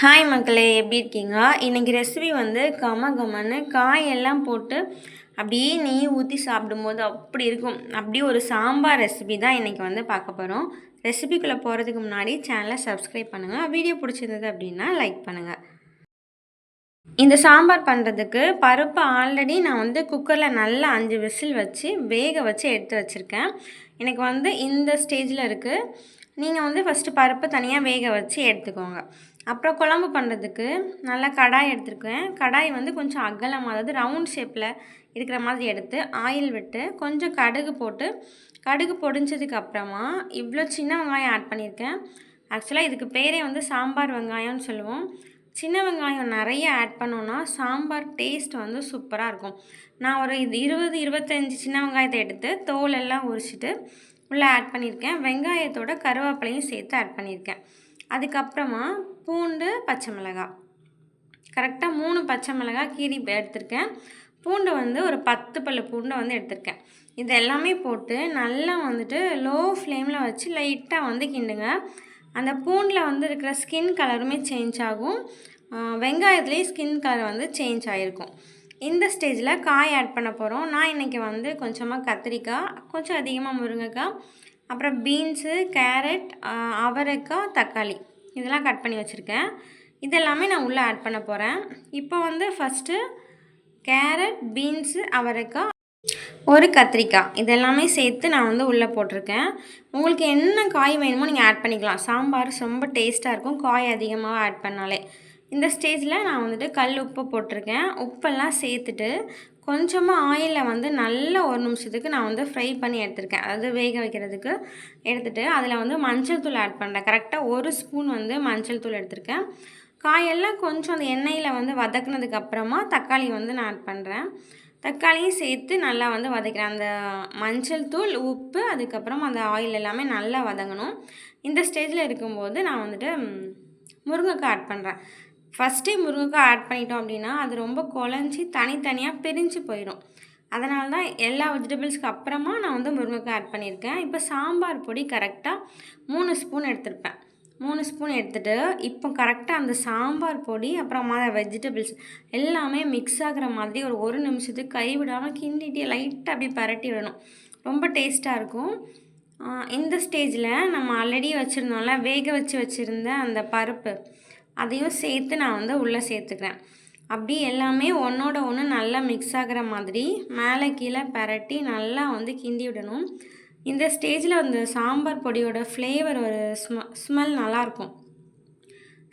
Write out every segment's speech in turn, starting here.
Hi மக்களே எப்படி இருக்கீங்க? இன்றைக்கி ரெசிபி வந்து கம கமன்னு காயெல்லாம் போட்டு அப்படியே நெய் ஊற்றி சாப்பிடும்போது அப்படி இருக்கும். அப்படியே ஒரு சாம்பார் ரெசிபி தான் இன்றைக்கி வந்து பார்க்க போகிறோம் ரெசிபிக்குள்ளே போகிறதுக்கு முன்னாடி சேனலை சப்ஸ்கிரைப் பண்ணுங்கள் வீடியோ பிடிச்சிருந்தது அப்படின்னா லைக் பண்ணுங்கள் இந்த சாம்பார் பண்ணுறதுக்கு பருப்பு ஆல்ரெடி நான் வந்து குக்கரில் நல்லா அஞ்சு விசில் வச்சு வேக வச்சு எடுத்து வச்சுருக்கேன். எனக்கு வந்து இந்த ஸ்டேஜில் இருக்குது நீங்கள் வந்து ஃபஸ்ட்டு பருப்பு தனியாக வேக வச்சு எடுத்துக்கோங்க. அப்புறம் குழம்பு பண்ணுறதுக்கு நல்லா கடாய் எடுத்துருக்கேன். கடாய் வந்து கொஞ்சம் அகலமாக அதாவது ரவுண்ட் ஷேப்பில் இருக்கிற மாதிரி எடுத்து ஆயில் விட்டு கொஞ்சம் கடுகு போட்டு கடுகு பொடிஞ்சதுக்கு அப்புறமா இவ்வளோ சின்ன வெங்காயம் ஆட் பண்ணியிருக்கேன். ஆக்சுவலாக இதுக்கு பேரே வந்து சாம்பார் வெங்காயம்னு சொல்லுவோம். சின்ன வெங்காயம் நிறைய ஆட் பண்ணோன்னா சாம்பார் டேஸ்ட் வந்து சூப்பராக இருக்கும். நான் ஒரு இது இருபது இருபத்தஞ்சி சின்ன வெங்காயத்தை எடுத்து தோலெல்லாம் உரிச்சிட்டு உள்ளே ஆட் பண்ணியிருக்கேன். வெங்காயத்தோட கருவேப்பிலையும் சேர்த்து ஆட் பண்ணியிருக்கேன். அதுக்கப்புறமா பூண்டு பச்சை மிளகாய். கரெக்டாக மூணு பச்சை மிளகாய் கீரி எடுத்திருக்கேன். பூண்டு வந்து ஒரு பத்து பல்லு பூண்டை வந்து எடுத்திருக்கேன். இது எல்லாமே போட்டு நல்லா வந்துட்டு லோ ஃப்ளேமில் வச்சு லைட்டாக வந்து கிண்டுங்க. அந்த பூண்டில் வந்து இருக்கிற ஸ்கின் கலருமே சேஞ்ச் ஆகும். வெங்காயத்துலேயும் ஸ்கின் கலர் வந்து சேஞ்ச் ஆகிருக்கும் இந்த ஸ்டேஜில் காய் ஆட் பண்ண போகிறோம் நான் இன்றைக்கி வந்து கொஞ்சமாக கத்திரிக்காய் கொஞ்சம் அதிகமாக முருங்கைக்காய் அப்புறம் பீன்ஸு கேரட் அவரைக்காய் தக்காளி. இதெல்லாம் கட் பண்ணி வச்சுருக்கேன். இதெல்லாமே நான் உள்ளே ஆட் பண்ண போகிறேன் இப்போ வந்து ஃபஸ்ட்டு கேரட் பீன்ஸு அவரைக்காய் ஒரு கத்திரிக்காய். இதெல்லாமே சேர்த்து நான் வந்து உள்ளே போட்டிருக்கேன். உங்களுக்கு என்ன காய் வேணுமோ நீங்கள் ஆட் பண்ணிக்கலாம். சாம்பார் ரொம்ப டேஸ்ட்டாக இருக்கும். காய் அதிகமாக ஆட் பண்ணாலே. இந்த ஸ்டேஜில் நான் வந்துட்டு கல் உப்பு போட்டிருக்கேன். உப்பெல்லாம் சேர்த்துட்டு கொஞ்சமாக ஆயிலில் வந்து நல்ல ஒரு நிமிஷத்துக்கு நான் வந்து ஃப்ரை பண்ணி எடுத்திருக்கேன். அதாவது வேக வைக்கிறதுக்கு எடுத்துகிட்டு அதில் வந்து மஞ்சள் தூள் ஆட் பண்ணுறேன் கரெக்டாக ஒரு ஸ்பூன் வந்து மஞ்சள் தூள் எடுத்திருக்கேன். காயெல்லாம் கொஞ்சம் அந்த எண்ணெயில் வந்து வதக்குனதுக்கப்புறமா தக்காளி வந்து நான் ஆட் பண்ணுறேன் தக்காளியும் சேர்த்து நல்லா வந்து வதக்கிறேன். அந்த மஞ்சள் தூள் உப்பு அதுக்கப்புறம் அந்த ஆயில் எல்லாமே நல்லா வதங்கணும். இந்த ஸ்டேஜில் இருக்கும்போது நான் வந்துட்டு முருங்கைக்காய் ஆட் பண்ணுறேன் ஃபஸ்ட்டே முருங்கைக்காய் ஆட் பண்ணிட்டோம் அப்படின்னா அது ரொம்ப குழஞ்சி தனித்தனியாக பிரிஞ்சு போயிடும். அதனால தான் எல்லா வெஜிடபிள்ஸ்க்கு அப்புறமா நான் வந்து முருங்கைக்காய் ஆட் பண்ணியிருக்கேன். இப்போ சாம்பார் பொடி கரெக்டாக மூணு ஸ்பூன் எடுத்திருப்பேன். மூணு ஸ்பூன் எடுத்துகிட்டு இப்போ கரெக்டாக அந்த சாம்பார் பொடி அப்புறமா வெஜிடபிள்ஸ் எல்லாமே மிக்ஸ் ஆகிற மாதிரி ஒரு ஒரு நிமிஷத்துக்கு கைவிடாமல் கிண்டிட்டு லைட்டாக அப்படி பரட்டி விடணும். ரொம்ப டேஸ்ட்டாக இருக்கும். இந்த ஸ்டேஜில் நம்ம ஆல்ரெடி வச்சுருந்தோம்ல வேக வச்சு வச்சுருந்த அந்த பருப்பு. அதையும் சேர்த்து நான் வந்து உள்ளே சேர்த்துக்கிறேன். அப்படி எல்லாமே ஒன்றோட ஒன்று நல்லா மிக்ஸ் ஆகிற மாதிரி மேலே கீழே பரட்டி நல்லா வந்து கிண்டி விடணும். இந்த ஸ்டேஜில் அந்த சாம்பார் பொடியோட ஃப்ளேவர் ஒரு ஸ்ம ஸ்மெல் நல்லாயிருக்கும்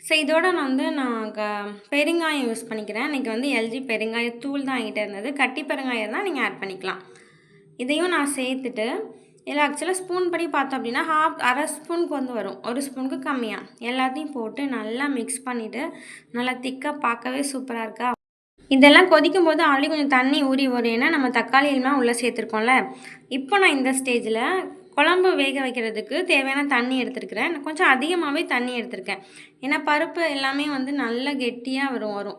ஸோ இதோட நான் வந்து நான் க பெருங்காயம் யூஸ் பண்ணிக்கிறேன். இன்றைக்கி வந்து எல்ஜி பெருங்காய தூள் தான் என்கிட்ட இருந்தது. கட்டி பெருங்காயம் தான் நீங்கள் ஆட் பண்ணிக்கலாம். இதையும் நான் சேர்த்துட்டு இதில் ஆக்சுவலாக ஸ்பூன் படி பார்த்தோம் அப்படின்னா ஹாஃப் அரை ஸ்பூனுக்கு வந்து வரும். ஒரு ஸ்பூனுக்கு கம்மியாக எல்லாத்தையும் போட்டு நல்லா மிக்ஸ் பண்ணிவிட்டு நல்லா திக்காக பார்க்கவே சூப்பராக இருக்கா? இதெல்லாம் கொதிக்கும் போது ஆல்ரெடி கொஞ்சம் தண்ணி ஊறி வரும். ஏன்னா நம்ம தக்காளி எல்லாம் உள்ளே சேர்த்துருக்கோம்ல. இப்போ நான் இந்த ஸ்டேஜில் குழம்பு வேக வைக்கிறதுக்கு தேவையான தண்ணி எடுத்துருக்கிறேன். கொஞ்சம் அதிகமாகவே தண்ணி எடுத்திருக்கேன். ஏன்னா பருப்பு எல்லாமே வந்து நல்லா கெட்டியாக வரும் வரும்.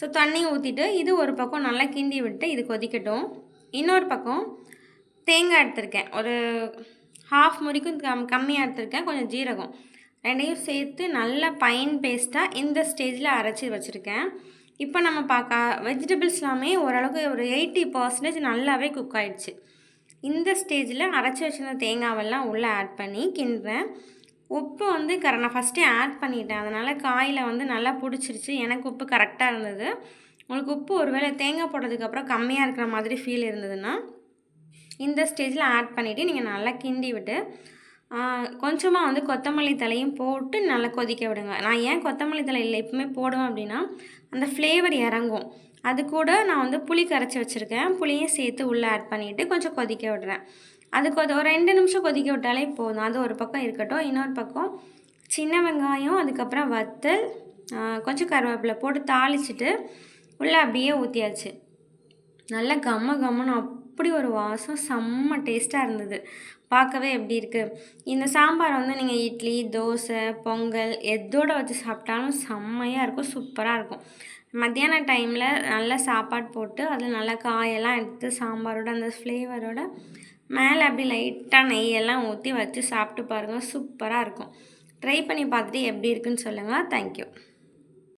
ஸோ தண்ணி ஊற்றிட்டு இது ஒரு பக்கம் நல்லா கிண்டி விட்டு இது கொதிக்கட்டும். இன்னொரு பக்கம் தேங்காய் எடுத்திருக்கேன். ஒரு ஹாஃப் முறிக்கும் கம் கம்மியாக எடுத்திருக்கேன். கொஞ்சம் ஜீரகம். ரெண்டையும் சேர்த்து நல்லா பைன் பேஸ்ட்டாக இந்த ஸ்டேஜில் அரைச்சி வச்சுருக்கேன். இப்போ நம்ம பார்க்க வெஜிடபிள்ஸ் எல்லாமே ஓரளவுக்கு ஒரு எயிட்டி பர்சன்டேஜ் நல்லாவே குக் ஆகிடுச்சு இந்த ஸ்டேஜில் அரைச்சி வச்சுருந்த தேங்காவெல்லாம் உள்ளே ஆட் பண்ணி கிண்டுறேன். உப்பு வந்து கர நான் ஃபஸ்ட்டே ஆட் பண்ணிட்டேன். அதனால் காயில் வந்து நல்லா பிடிச்சிருச்சு. எனக்கு உப்பு கரெக்டாக இருந்தது. உங்களுக்கு உப்பு ஒருவேளை தேங்காய் போட்டதுக்கப்புறம் கம்மியாக இருக்கிற மாதிரி ஃபீல் இருந்ததுன்னா இந்த ஸ்டேஜில் ஆட் பண்ணிவிட்டு நீங்கள் நல்லா கிண்டி விட்டு கொஞ்சமாக வந்து கொத்தமல்லி தலையும் போட்டு நல்லா கொதிக்க விடுங்க. நான் ஏன் கொத்தமல்லி தலை இல்லை எப்பவுமே போடுவேன் அப்படின்னா அந்த ஃப்ளேவர் இறங்கும். அது கூட நான் வந்து புளி கரைச்சி வச்சுருக்கேன். புளியும் சேர்த்து உள்ளே ஆட் பண்ணிவிட்டு கொஞ்சம் கொதிக்க விடுறேன். அது கொதி ஒரு ரெண்டு நிமிஷம் கொதிக்க விட்டாலே போதும். அது ஒரு பக்கம் இருக்கட்டும். இன்னொரு பக்கம் சின்ன வெங்காயம் அதுக்கப்புறம் வத்தல் கொஞ்சம் கருவேப்பிலை போட்டு தாளிச்சிட்டு உள்ளே அப்படியே ஊற்றியாச்சு நல்லா கம்ம கம்மன்னு அப்படி ஒரு வாசம் செம்ம டேஸ்ட்டாக இருந்தது. பார்க்கவே எப்படி இருக்குது இந்த சாம்பார் வந்து நீங்கள் இட்லி தோசை பொங்கல் எதோடு வச்சு சாப்பிட்டாலும் செம்மையாக இருக்கும் சூப்பராக இருக்கும். மத்தியான டைமில் நல்லா சாப்பாடு போட்டு அதில் நல்லா காயெல்லாம் எடுத்து சாம்பாரோட அந்த ஃப்ளேவரோட மேலே அப்படி லைட்டாக நெய்யெல்லாம் ஊற்றி வச்சு சாப்பிட்டு பாருங்கள் சூப்பராக இருக்கும். ட்ரை பண்ணி பார்த்துட்டு எப்படி இருக்குன்னு சொல்லுங்கள் தேங்க்யூ